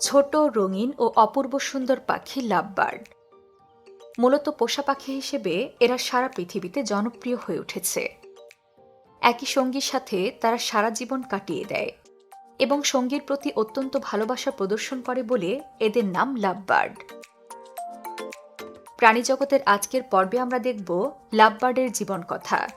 ছোট, রঙিন ও অপূর্ব সুন্দর পাখি লাভবার্ড। মূলত পোষা পাখি হিসেবে এরা সারা পৃথিবীতে জনপ্রিয় হয়ে উঠেছে। একই সঙ্গীর সাথে তারা সারা জীবন কাটিয়ে দেয় এবং সঙ্গীর প্রতি অত্যন্ত ভালোবাসা প্রদর্শন করে বলে এদের নাম লাভবার্ড। প্রাণীজগতের আজকের পর্বে আমরা দেখব লাভবার্ডের জীবন কথা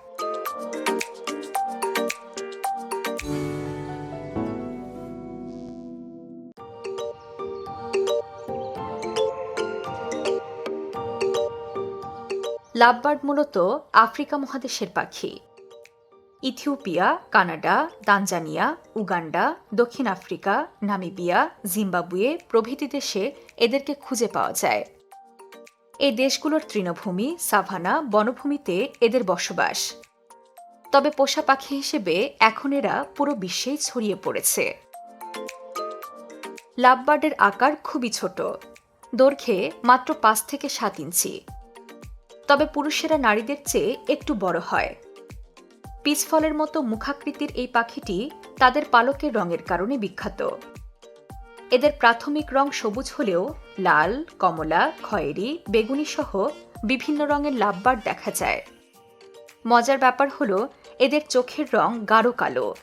লাভবার্ড মূলত আফ্রিকা মহাদেশের পাখি। ইথিওপিয়া, কানাডা, তানজানিয়া, উগান্ডা, দক্ষিণ আফ্রিকা, নামিবিয়া, জিম্বাবুয়ে প্রভৃতি দেশে এদেরকে খুঁজে পাওয়া যায়। এই দেশগুলোর তৃণভূমি, সাভানা, বনভূমিতে এদের বসবাস। তবে পোষা পাখি হিসেবে এখন এরা পুরো বিশ্বেই ছড়িয়ে পড়েছে। লাভবার্ডের আকার খুবই ছোট। দৈর্ঘ্যে মাত্র পাঁচ থেকে সাত ইঞ্চি। তবে পুরুষেরা নারীদের চেয়ে একটু বড় হয়। পিচফলের মতো মুখাকৃতির এই পাখিটি তাদের পালকের রঙের কারণে বিখ্যাত। এদের প্রাথমিক রং সবুজ হলেও লাল, কমলা, খয়েরি বেগুনি সহ বিভিন্ন রঙের লাভবার দেখা যায়। মজার ব্যাপার হল, এদের চোখের রং গাঢ় কালো।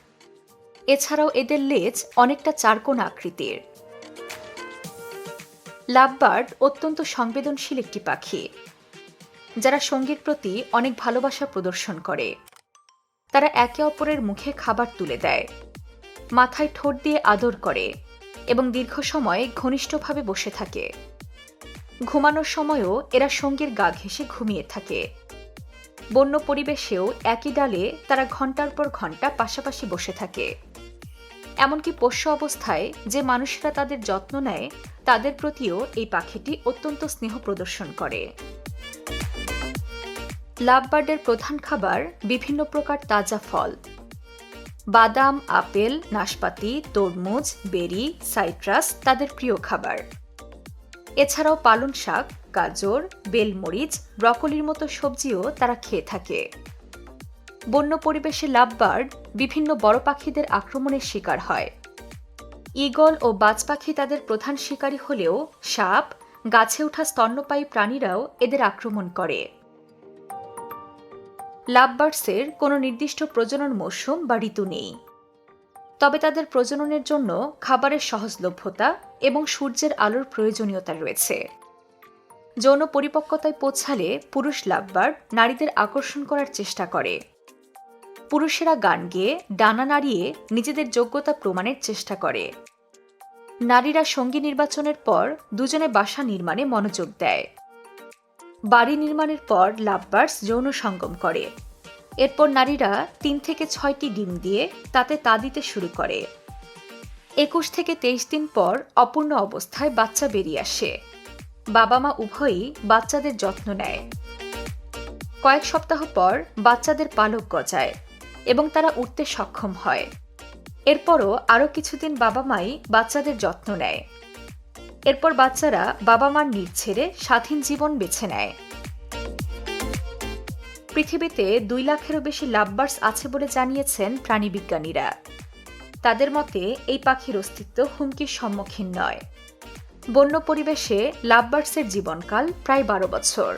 এছাড়াও এদের লেজ অনেকটা চারকোণ আকৃতির। লাভবার্ড অত্যন্ত সংবেদনশীল একটি পাখি। যারা সঙ্গীর প্রতি অনেক ভালোবাসা প্রদর্শন করে। তারা একে অপরের মুখে খাবার তুলে দেয়, মাথায় ঠোঁট দিয়ে আদর করে এবং দীর্ঘ সময় ঘনিষ্ঠভাবে বসে থাকে। ঘুমানোর সময়ও এরা সঙ্গীর গা ঘেঁষে ঘুমিয়ে থাকে। বন্য পরিবেশেও একই ডালে তারা ঘণ্টার পর ঘণ্টা পাশাপাশি বসে থাকে। এমনকি পোষ্য অবস্থায় যে মানুষরা তাদের যত্ন নেয়, তাদের প্রতিও এই পাখিটি অত্যন্ত স্নেহ প্রদর্শন করে। লাভবার্ডের প্রধান খাবার বিভিন্ন প্রকার তাজা ফল। বাদাম, আপেল, নাশপাতি, তরমুজ, বেরি, সাইট্রাস তাদের প্রিয় খাবার। এছাড়াও পালং শাক, গাজর, বেলমরিচ, ব্রকলির মতো সবজিও তারা খেয়ে থাকে। বন্য পরিবেশে লাভবার্ড বিভিন্ন বড় পাখিদের আক্রমণের শিকার হয়। ঈগল ও বাজ পাখি তাদের প্রধান শিকারী হলেও সাপ গাছে ওঠা স্তন্যপায়ী প্রাণীরাও এদের আক্রমণ করে। লাভবার্ডসের কোনো নির্দিষ্ট প্রজনন মৌসুম বা ঋতু নেই। তবে তাদের প্রজননের জন্য খাবারের সহজলভ্যতা এবং সূর্যের আলোর প্রয়োজনীয়তা রয়েছে। যৌন পরিপক্কতায় পৌঁছালে পুরুষ লাভবার্ড নারীদের আকর্ষণ করার চেষ্টা করে। পুরুষেরা গান গেয়ে, ডানা নাড়িয়ে নিজেদের যোগ্যতা প্রমাণের চেষ্টা করে। নারীরা সঙ্গী নির্বাচনের পর দুজনে বাসা নির্মাণে মনোযোগ দেয়। বাড়ি নির্মাণের পর লাভবার্ডস যৌন সঙ্গম করে। এরপর নারীরা তিন থেকে ছয়টি ডিম দিয়ে তাতে তা দিতে শুরু করে। একুশ থেকে তেইশ দিন পর অপূর্ণ অবস্থায় বাচ্চা বেরিয়ে আসে। বাবা মা উভয়ই বাচ্চাদের যত্ন নেয়। কয়েক সপ্তাহ পর বাচ্চাদের পালক গজায় এবং তারা উঠতে সক্ষম হয়। এরপরও আরও কিছুদিন বাবা মাই বাচ্চাদের যত্ন নেয়। এরপর বাচ্চারা বাবা মার নির ছেড়ে স্বাধীন জীবন বেছে নেয়। পৃথিবীতে দুই লাখেরও বেশি লাভবার্স আছে বলে জানিয়েছেন প্রাণীবিজ্ঞানীরা তাদের মতে, এই পাখির অস্তিত্ব হুমকির সম্মুখীন নয়। বন্য পরিবেশে লাভবার্সের জীবনকাল প্রায় বারো বছর।